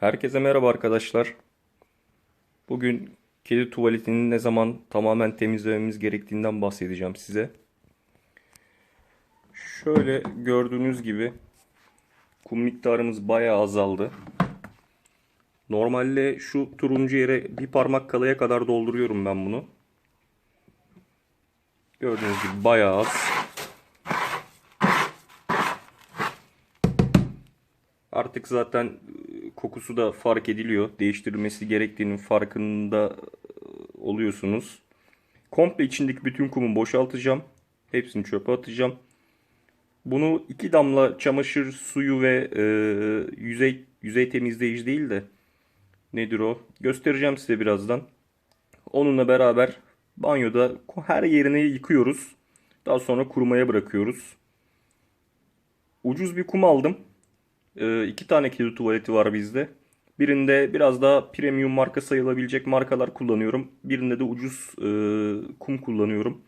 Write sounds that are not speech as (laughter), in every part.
Herkese merhaba arkadaşlar. Bugün kedi tuvaletini ne zaman tamamen temizlememiz gerektiğinden bahsedeceğim size. Şöyle gördüğünüz gibi kum miktarımız bayağı azaldı. Normalde şu turuncu yere bir parmak kalaya kadar dolduruyorum ben bunu. Gördüğünüz gibi bayağı az. Artık zaten kokusu da fark ediliyor. Değiştirilmesi gerektiğinin farkında e, oluyorsunuz. Komple içindeki bütün kumu boşaltacağım. Hepsini çöpe atacağım. Bunu iki damla çamaşır suyu ve e, yüzey yüzey temizleyici değil de nedir o? Göstereceğim size birazdan. Onunla beraber banyoda her yerini yıkıyoruz. Daha sonra kurumaya bırakıyoruz. Ucuz bir kum aldım. Ee, iki tane kedi tuvaleti var bizde. Birinde biraz daha premium marka sayılabilecek markalar kullanıyorum. Birinde de ucuz e, kum kullanıyorum.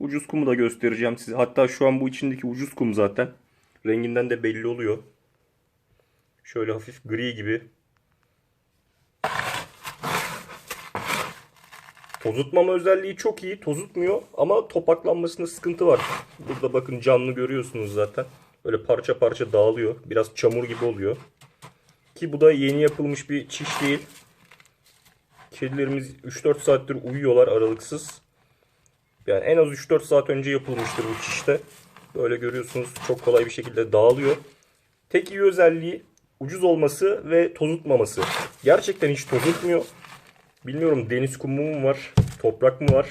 Ucuz kumu da göstereceğim size. Hatta şu an bu içindeki ucuz kum zaten. Renginden de belli oluyor. Şöyle hafif gri gibi. Tozutmama özelliği çok iyi. Tozutmuyor ama topaklanmasında sıkıntı var. Burada bakın canlı görüyorsunuz zaten. Böyle parça parça dağılıyor. Biraz çamur gibi oluyor. Ki bu da yeni yapılmış bir çiş değil. Kedilerimiz 3-4 saattir uyuyorlar aralıksız. Yani en az 3-4 saat önce yapılmıştır bu çişte. Böyle görüyorsunuz çok kolay bir şekilde dağılıyor. Tek iyi özelliği ucuz olması ve tozutmaması. Gerçekten hiç tozutmuyor. Bilmiyorum deniz kumu mu var, toprak mı var?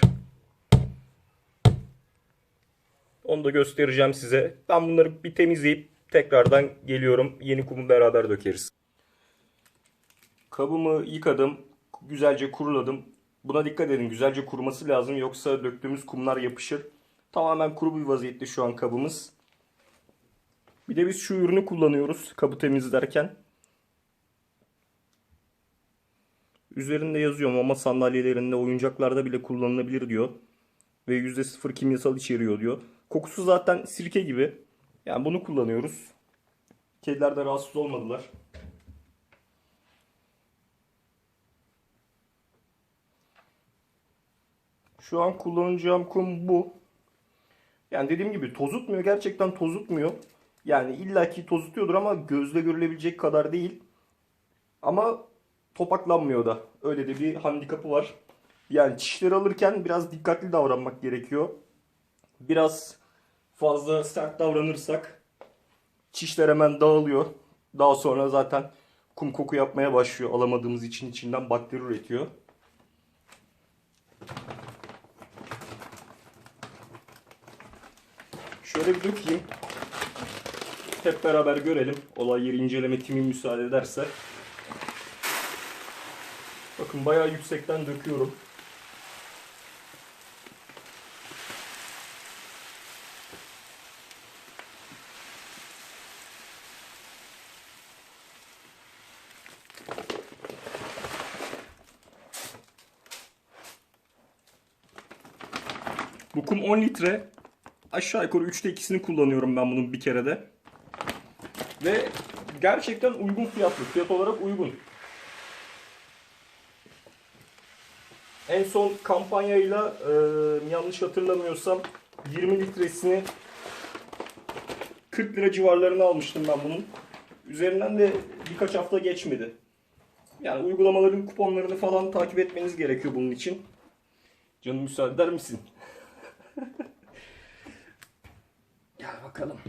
Onu da göstereceğim size. Ben bunları bir temizleyip tekrardan geliyorum. Yeni kumu beraber dökeriz. Kabımı yıkadım. Güzelce kuruladım. Buna dikkat edin. Güzelce kuruması lazım. Yoksa döktüğümüz kumlar yapışır. Tamamen kuru bir vaziyette şu an kabımız. Bir de biz şu ürünü kullanıyoruz kabı temizlerken. Üzerinde yazıyor mama sandalyelerinde, oyuncaklarda bile kullanılabilir diyor. Ve %0 kimyasal içeriyor diyor. Kokusu zaten sirke gibi. Yani bunu kullanıyoruz. Kediler de rahatsız olmadılar. Şu an kullanacağım kum bu. Yani dediğim gibi tozutmuyor. Gerçekten tozutmuyor. Yani illaki tozutuyordur ama gözle görülebilecek kadar değil. Ama topaklanmıyor da. Öyle de bir handikapı var. Yani çişleri alırken biraz dikkatli davranmak gerekiyor. Biraz fazla sert davranırsak çişler hemen dağılıyor. Daha sonra zaten kum koku yapmaya başlıyor. Alamadığımız için içinden bakteri üretiyor. Şöyle bir dökeyim. Hep beraber görelim. Olay yeri inceleme timi müsaade ederse. Bakın bayağı yüksekten döküyorum. Bu kum 10 litre. Aşağı yukarı 3'te 2'sini kullanıyorum ben bunun bir kerede. Ve gerçekten uygun fiyatlı. Fiyat olarak uygun. En son kampanyayla e, yanlış hatırlamıyorsam 20 litresini 40 lira civarlarına almıştım ben bunun. Üzerinden de birkaç hafta geçmedi. Yani uygulamaların kuponlarını falan takip etmeniz gerekiyor bunun için. Canım müsaade eder misin? (laughs) Gel bakalım.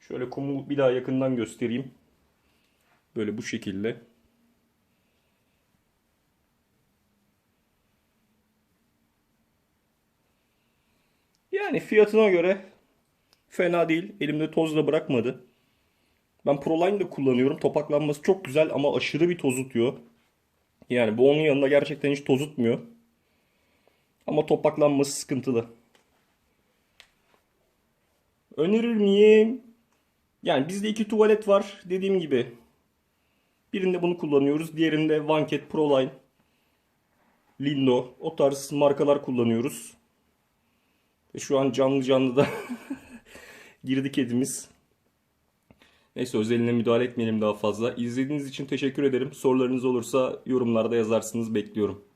Şöyle kumu bir daha yakından göstereyim. Böyle bu şekilde. Yani fiyatına göre fena değil. Elimde toz da bırakmadı. Ben Proline de kullanıyorum. Topaklanması çok güzel ama aşırı bir tozutuyor. Yani bu onun yanında gerçekten hiç tozutmuyor. Ama topaklanması sıkıntılı. Önerir miyim? Yani bizde iki tuvalet var. Dediğim gibi. Birinde bunu kullanıyoruz. Diğerinde Vanket, Proline, Lindo. O tarz markalar kullanıyoruz. Şu an canlı canlı da (laughs) girdi kedimiz. Neyse özeline müdahale etmeyelim daha fazla. İzlediğiniz için teşekkür ederim. Sorularınız olursa yorumlarda yazarsınız. Bekliyorum.